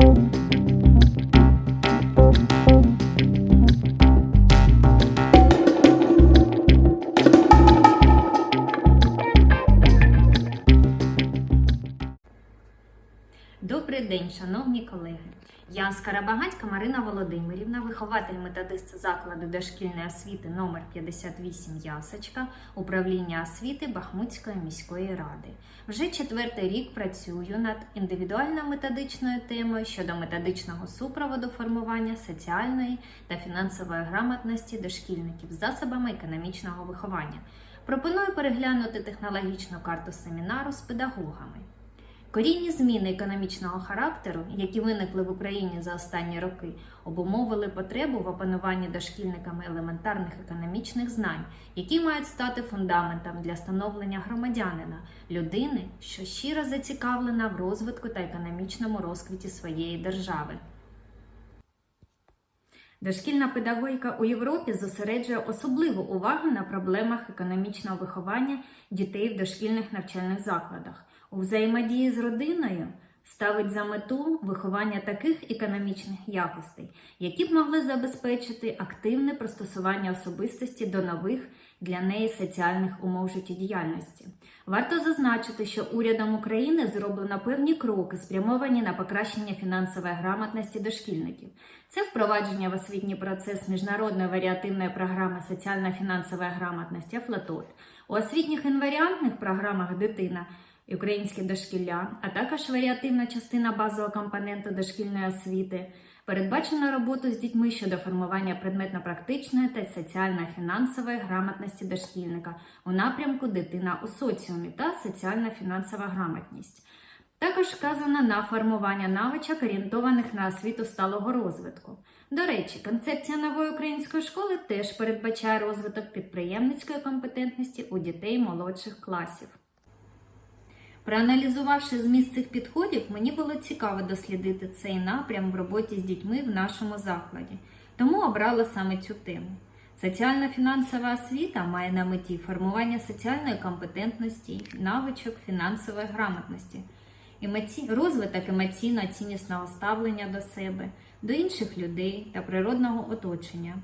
Добрий день, шановні колеги. Я Скарабагатька Марина Володимирівна, вихователь методист закладу дошкільної освіти номер 58 Ясочка, управління освіти Бахмутської міської ради. Вже четвертий рік працюю над індивідуально-методичною темою щодо методичного супроводу формування соціальної та фінансової грамотності дошкільників з засобами економічного виховання. Пропоную переглянути технологічну карту семінару з педагогами. Корінні зміни економічного характеру, які виникли в Україні за останні роки, обумовили потребу в опануванні дошкільниками елементарних економічних знань, які мають стати фундаментом для становлення громадянина, людини, що щиро зацікавлена в розвитку та економічному розквіті своєї держави. Дошкільна педагогіка у Європі зосереджує особливу увагу на проблемах економічного виховання дітей в дошкільних навчальних закладах. У взаємодії з родиною ставить за мету виховання таких економічних якостей, які б могли забезпечити активне пристосування особистості до нових для неї соціальних умов життєдіяльності. Варто зазначити, що урядом України зроблено певні кроки, спрямовані на покращення фінансової грамотності дошкільників. Це впровадження в освітній процес міжнародної варіативної програми соціально-фінансової грамотності «Афлатот», у освітніх інваріантних програмах Дитина і українське дошкілля, а також варіативна частина базового компоненту дошкільної освіти. Передбачено роботу з дітьми щодо формування предметно-практичної та соціально-фінансової грамотності дошкільника у напрямку дитина у соціумі та соціально-фінансова грамотність. Також вказано на формування навичок, орієнтованих на освіту сталого розвитку. До речі, концепція нової української школи теж передбачає розвиток підприємницької компетентності у дітей молодших класів. Проаналізувавши зміст цих підходів, мені було цікаво дослідити цей напрям в роботі з дітьми в нашому закладі, тому обрала саме цю тему. Соціально-фінансова освіта має на меті формування соціальної компетентності, навичок фінансової грамотності, розвиток емоційно-ціннісного ставлення до себе, до інших людей та природного оточення.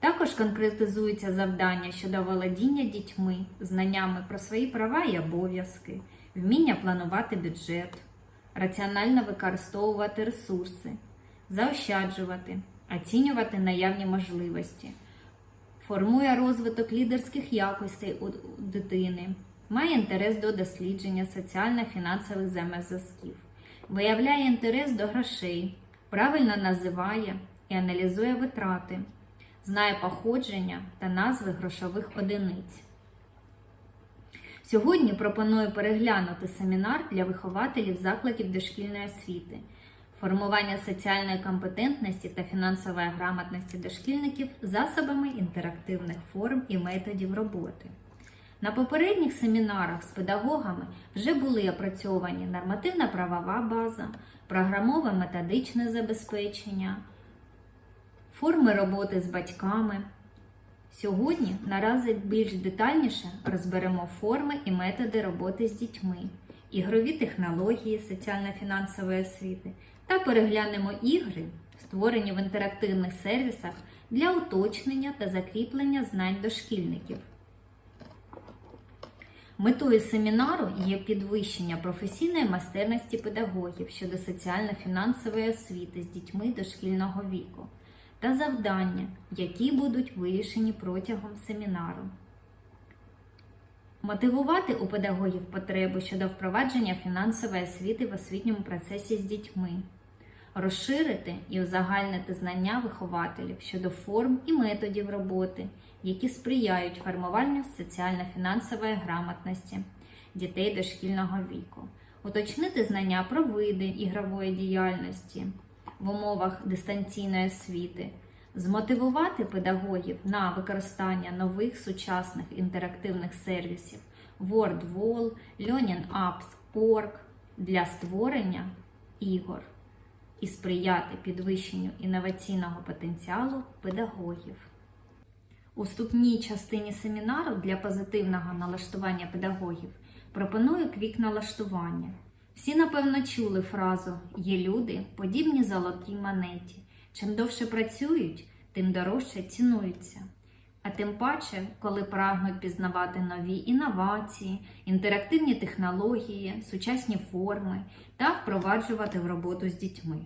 Також конкретизуються завдання щодо володіння дітьми, знаннями про свої права і обов'язки, вміння планувати бюджет, раціонально використовувати ресурси, заощаджувати, оцінювати наявні можливості, формує розвиток лідерських якостей у дитини, має інтерес до дослідження соціально-фінансових взаємозв'язків, виявляє інтерес до грошей, правильно називає і аналізує витрати знає походження та назви грошових одиниць. Сьогодні пропоную переглянути семінар для вихователів закладів дошкільної освіти, формування соціальної компетентності та фінансової грамотності дошкільників засобами інтерактивних форм і методів роботи. На попередніх семінарах з педагогами вже були опрацьовані нормативна правова база, програмове методичне забезпечення форми роботи з батьками. Сьогодні наразі більш детальніше розберемо форми і методи роботи з дітьми, ігрові технології соціально-фінансової освіти та переглянемо ігри, створені в інтерактивних сервісах для уточнення та закріплення знань дошкільників. Метою семінару є підвищення професійної майстерності педагогів щодо соціально-фінансової освіти з дітьми дошкільного віку та завдання, які будуть вирішені протягом семінару. Мотивувати у педагогів потребу щодо впровадження фінансової освіти в освітньому процесі з дітьми, розширити і узагальнити знання вихователів щодо форм і методів роботи, які сприяють формуванню соціально-фінансової грамотності дітей дошкільного віку, уточнити знання про види ігрової діяльності в умовах дистанційної освіти, змотивувати педагогів на використання нових сучасних інтерактивних сервісів WordWall, LearningApps.org для створення ігор і сприяти підвищенню інноваційного потенціалу педагогів. У вступній частині семінару для позитивного налаштування педагогів пропоную квік налаштування. Всі, напевно, чули фразу Є люди, подібні золотій монеті. Чим довше працюють, тим дорожче цінуються. А тим паче, коли прагнуть пізнавати нові інновації, інтерактивні технології, сучасні форми та впроваджувати в роботу з дітьми.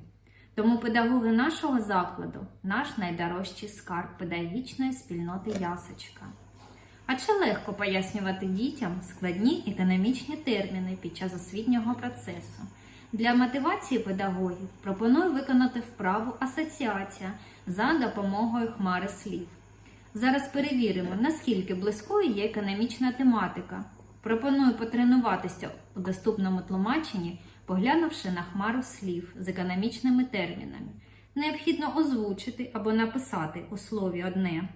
Тому педагоги нашого закладу наш найдорожчий скарб педагогічної спільноти Ясочка. А чи легко пояснювати дітям складні економічні терміни під час освітнього процесу? Для мотивації педагогів пропоную виконати вправу асоціація за допомогою хмари слів. Зараз перевіримо, наскільки близькою є економічна тематика. Пропоную потренуватися у доступному тлумаченні, поглянувши на хмару слів з економічними термінами. Необхідно озвучити або написати у слові одне.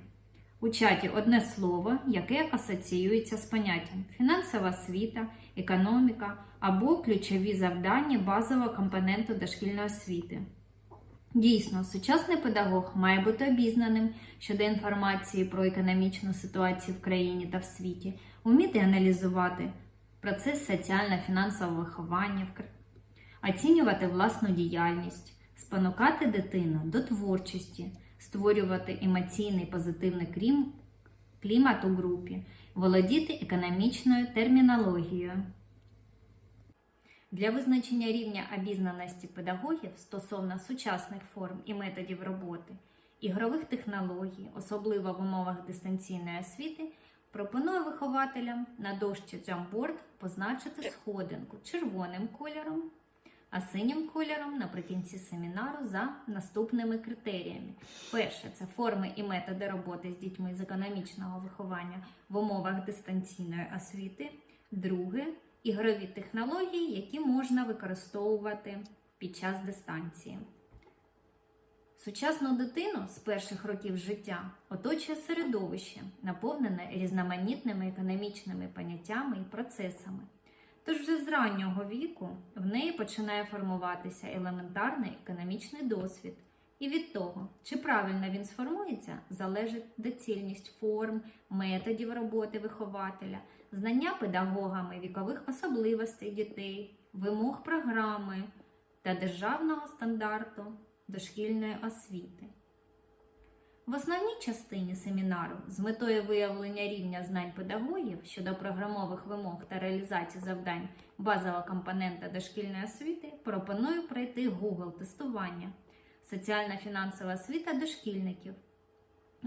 У чаті одне слово, яке асоціюється з поняттям фінансова освіта, економіка або ключові завдання базового компоненту дошкільної освіти. Дійсно, сучасний педагог має бути обізнаним щодо інформації про економічну ситуацію в країні та в світі, вміти аналізувати процес соціально-фінансового виховання, оцінювати власну діяльність, спонукати дитину до творчості, створювати емоційний позитивний клімат у групі, володіти економічною термінологією. Для визначення рівня обізнаності педагогів стосовно сучасних форм і методів роботи, ігрових технологій, особливо в умовах дистанційної освіти, пропоную вихователям на дошці Jamboard позначити сходинку червоним кольором, а синім кольором наприкінці семінару за наступними критеріями. Перше це форми і методи роботи з дітьми з економічного виховання в умовах дистанційної освіти. Друге ігрові технології, які можна використовувати під час дистанції. Сучасну дитину з перших років життя оточує середовище, наповнене різноманітними економічними поняттями і процесами. Тож вже з раннього віку в неї починає формуватися елементарний економічний досвід. І від того, чи правильно він сформується, залежить доцільність форм, методів роботи вихователя, знання педагогами вікових особливостей дітей, вимог програми та державного стандарту дошкільної освіти. В основній частині семінару з метою виявлення рівня знань педагогів щодо програмових вимог та реалізації завдань базового компонента дошкільної освіти пропоную пройти Google тестування соціально-фінансова освіта дошкільників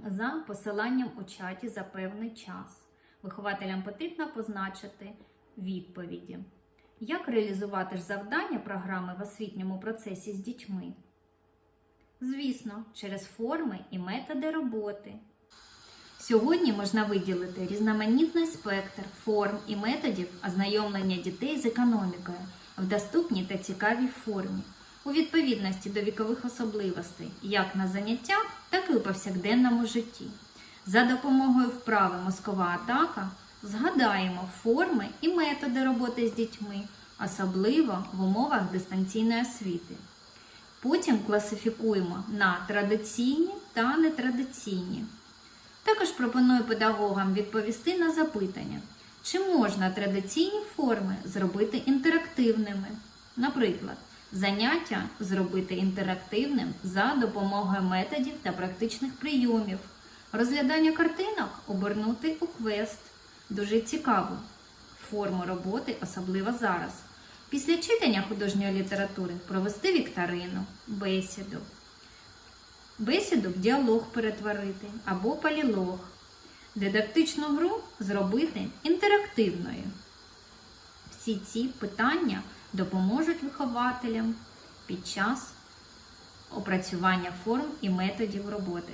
за посиланням у чаті за певний час. Вихователям потрібно позначити відповіді. Як реалізувати ж завдання програми в освітньому процесі з дітьми? Звісно, через форми і методи роботи. Сьогодні можна виділити різноманітний спектр форм і методів ознайомлення дітей з економікою в доступній та цікавій формі, у відповідності до вікових особливостей, як на заняттях, так і у повсякденному житті. За допомогою вправи Мозкова атака згадаємо форми і методи роботи з дітьми, особливо в умовах дистанційної освіти. Потім класифікуємо на традиційні та нетрадиційні. Також пропоную педагогам відповісти на запитання, чи можна традиційні форми зробити інтерактивними. Наприклад, заняття зробити інтерактивним за допомогою методів та практичних прийомів. Розглядання картинок обернути у квест. Дуже цікаву форму роботи, особливо зараз. Після читання художньої літератури провести вікторину, бесіду. Бесіду в діалог перетворити або полілог. Дидактичну гру зробити інтерактивною. Всі ці питання допоможуть вихователям під час опрацювання форм і методів роботи.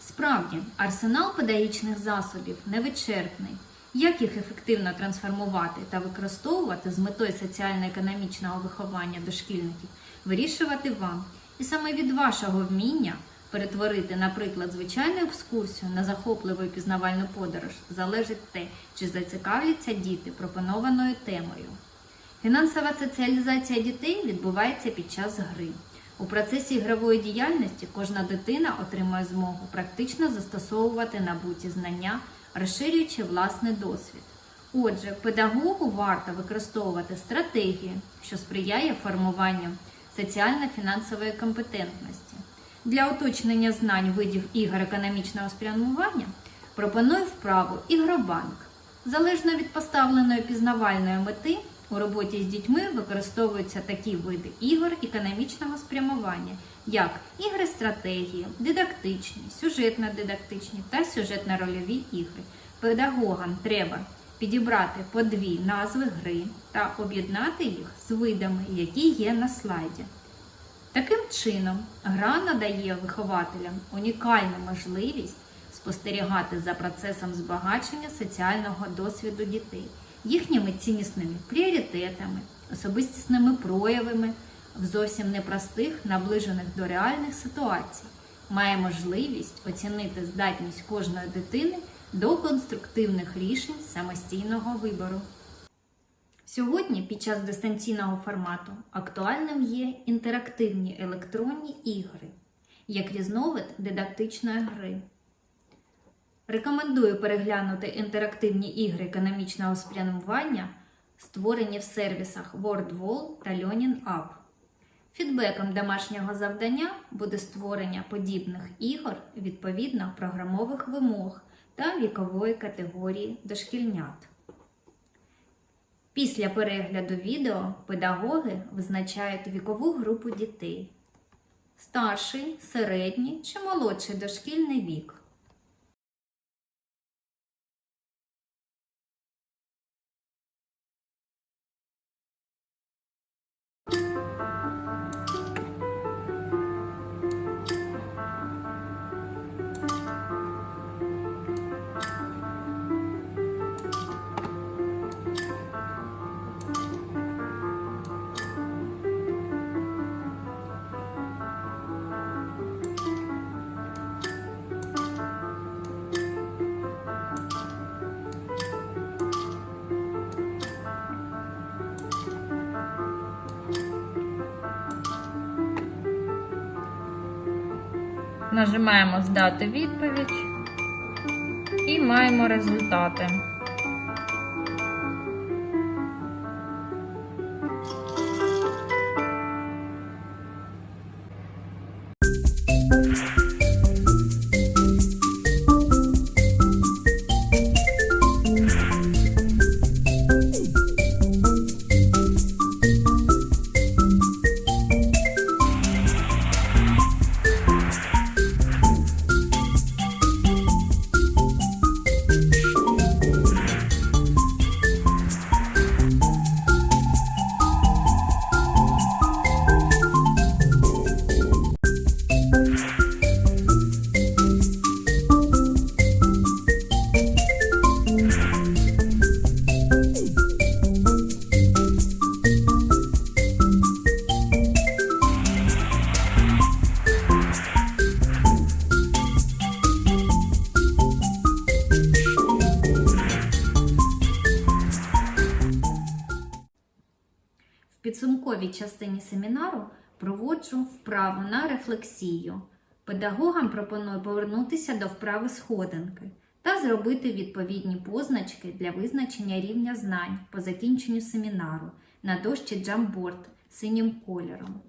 Справді, арсенал педагогічних засобів невичерпний. Як їх ефективно трансформувати та використовувати з метою соціально-економічного виховання дошкільників, вирішувати вам. І саме від вашого вміння перетворити, наприклад, звичайну екскурсію на захопливу і пізнавальну подорож залежить те, чи зацікавляться діти пропонованою темою. Фінансова соціалізація дітей відбувається під час гри. У процесі ігрової діяльності кожна дитина отримує змогу практично застосовувати набуті знання, розширюючи власний досвід. Отже, педагогу варто використовувати стратегію, що сприяє формуванню соціально-фінансової компетентності. Для уточнення знань видів ігор економічного спрямування пропоную вправу Ігробанк. Залежно від поставленої пізнавальної мети, у роботі з дітьми використовуються такі види ігор економічного спрямування, як ігри стратегії, дидактичні, сюжетно-дидактичні та сюжетно-рольові ігри. Педагогам треба підібрати по дві назви гри та об'єднати їх з видами, які є на слайді. Таким чином, гра надає вихователям унікальну можливість спостерігати за процесом збагачення соціального досвіду дітей, їхніми ціннісними пріоритетами, особистісними проявами в зовсім непростих, наближених до реальних ситуацій, має можливість оцінити здатність кожної дитини до конструктивних рішень самостійного вибору. Сьогодні під час дистанційного формату актуальним є інтерактивні електронні ігри, як різновид дидактичної гри. Рекомендую переглянути інтерактивні ігри економічного спрямування, створені в сервісах WordWall та Learning App. Фідбеком домашнього завдання буде створення подібних ігор відповідно програмових вимог та вікової категорії дошкільнят. Після перегляду відео педагоги визначають вікову групу дітей старший, середній чи молодший дошкільний вік. Нажимаємо Здати відповідь і маємо результати. Семінару проводжу вправу на рефлексію. Педагогам пропоную повернутися до вправи сходинки та зробити відповідні позначки для визначення рівня знань по закінченню семінару на дошці Jamboard синім кольором.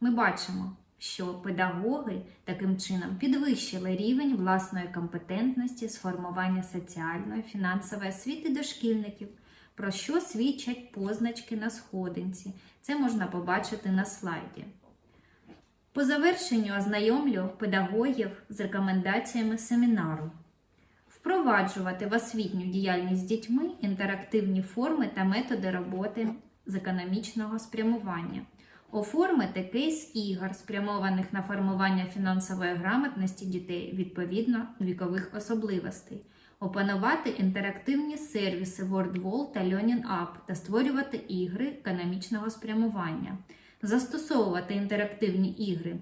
Ми бачимо, що педагоги таким чином підвищили рівень власної компетентності з формування соціальної, фінансової освіти дошкільників, про що свідчать позначки на сходинці. Це можна побачити на слайді. По завершенню ознайомлю педагогів з рекомендаціями семінару. Впроваджувати в освітню діяльність з дітьми інтерактивні форми та методи роботи з економічного спрямування. Оформити кейс ігор, спрямованих на формування фінансової грамотності дітей відповідно вікових особливостей, опанувати інтерактивні сервіси WordWall та Learning App та створювати ігри економічного спрямування, застосовувати інтерактивні ігри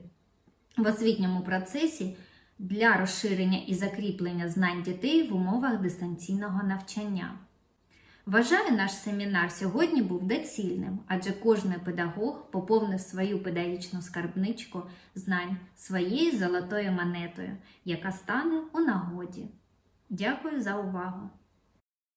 в освітньому процесі для розширення і закріплення знань дітей в умовах дистанційного навчання. Вважаю, наш семінар сьогодні був доцільним, адже кожен педагог поповнив свою педагогічну скарбничку знань своєю золотою монетою, яка стане у нагоді. Дякую за увагу!